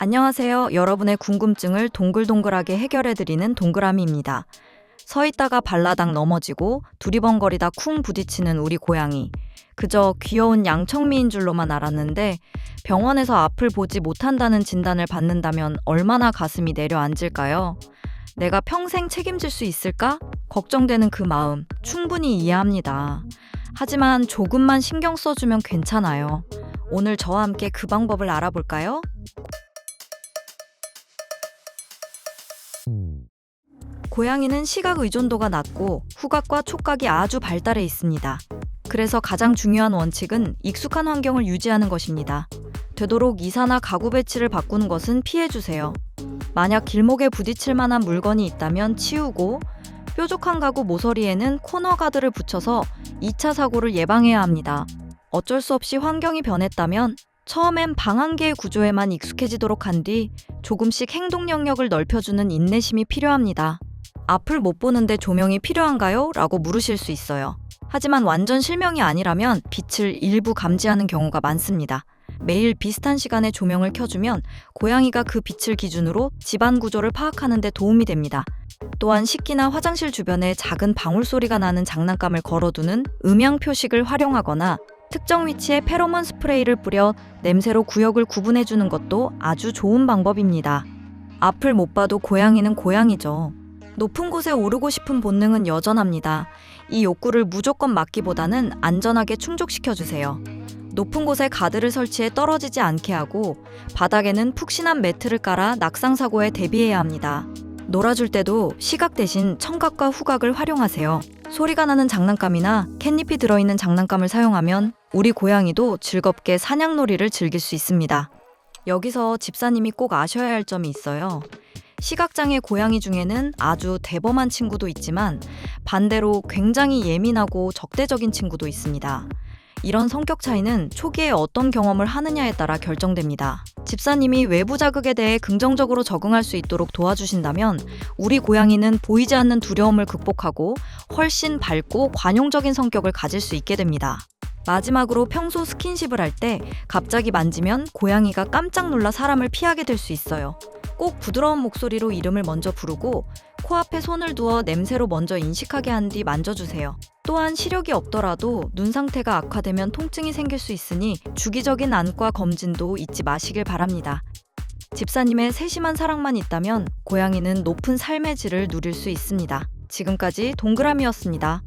안녕하세요. 여러분의 궁금증을 동글동글하게 해결해드리는 동그라미입니다. 서 있다가 발라당 넘어지고 두리번거리다 쿵 부딪히는 우리 고양이. 그저 귀여운 양청미인 줄로만 알았는데 병원에서 앞을 보지 못한다는 진단을 받는다면 얼마나 가슴이 내려앉을까요? 내가 평생 책임질 수 있을까? 걱정되는 그 마음 충분히 이해합니다. 하지만 조금만 신경 써주면 괜찮아요. 오늘 저와 함께 그 방법을 알아볼까요? 고양이는 시각 의존도가 낮고 후각과 촉각이 아주 발달해 있습니다. 그래서 가장 중요한 원칙은 익숙한 환경을 유지하는 것입니다. 되도록 이사나 가구 배치를 바꾸는 것은 피해주세요. 만약 길목에 부딪힐 만한 물건이 있다면 치우고 뾰족한 가구 모서리에는 코너 가드를 붙여서 2차 사고를 예방해야 합니다. 어쩔 수 없이 환경이 변했다면 처음엔 방한 개의 구조에만 익숙해지도록 한 뒤 조금씩 행동 영역을 넓혀주는 인내심이 필요합니다. 앞을 못 보는데 조명이 필요한가요? 라고 물으실 수 있어요. 하지만 완전 실명이 아니라면 빛을 일부 감지하는 경우가 많습니다. 매일 비슷한 시간에 조명을 켜주면 고양이가 그 빛을 기준으로 집안 구조를 파악하는 데 도움이 됩니다. 또한 식기나 화장실 주변에 작은 방울 소리가 나는 장난감을 걸어두는 음향 표식을 활용하거나 특정 위치에 페로몬 스프레이를 뿌려 냄새로 구역을 구분해주는 것도 아주 좋은 방법입니다. 앞을 못 봐도 고양이는 고양이죠. 높은 곳에 오르고 싶은 본능은 여전합니다. 이 욕구를 무조건 막기보다는 안전하게 충족시켜 주세요. 높은 곳에 가드를 설치해 떨어지지 않게 하고 바닥에는 푹신한 매트를 깔아 낙상 사고에 대비해야 합니다. 놀아줄 때도 시각 대신 청각과 후각을 활용하세요. 소리가 나는 장난감이나 캣닙이 들어있는 장난감을 사용하면 우리 고양이도 즐겁게 사냥놀이를 즐길 수 있습니다. 여기서 집사님이 꼭 아셔야 할 점이 있어요. 시각장애 고양이 중에는 아주 대범한 친구도 있지만 반대로 굉장히 예민하고 적대적인 친구도 있습니다. 이런 성격 차이는 초기에 어떤 경험을 하느냐에 따라 결정됩니다. 집사님이 외부 자극에 대해 긍정적으로 적응할 수 있도록 도와주신다면 우리 고양이는 보이지 않는 두려움을 극복하고 훨씬 밝고 관용적인 성격을 가질 수 있게 됩니다. 마지막으로 평소 스킨십을 할 때 갑자기 만지면 고양이가 깜짝 놀라 사람을 피하게 될 수 있어요. 꼭 부드러운 목소리로 이름을 먼저 부르고 코앞에 손을 두어 냄새로 먼저 인식하게 한 뒤 만져주세요. 또한 시력이 없더라도 눈 상태가 악화되면 통증이 생길 수 있으니 주기적인 안과 검진도 잊지 마시길 바랍니다. 집사님의 세심한 사랑만 있다면 고양이는 높은 삶의 질을 누릴 수 있습니다. 지금까지 동그라미였습니다.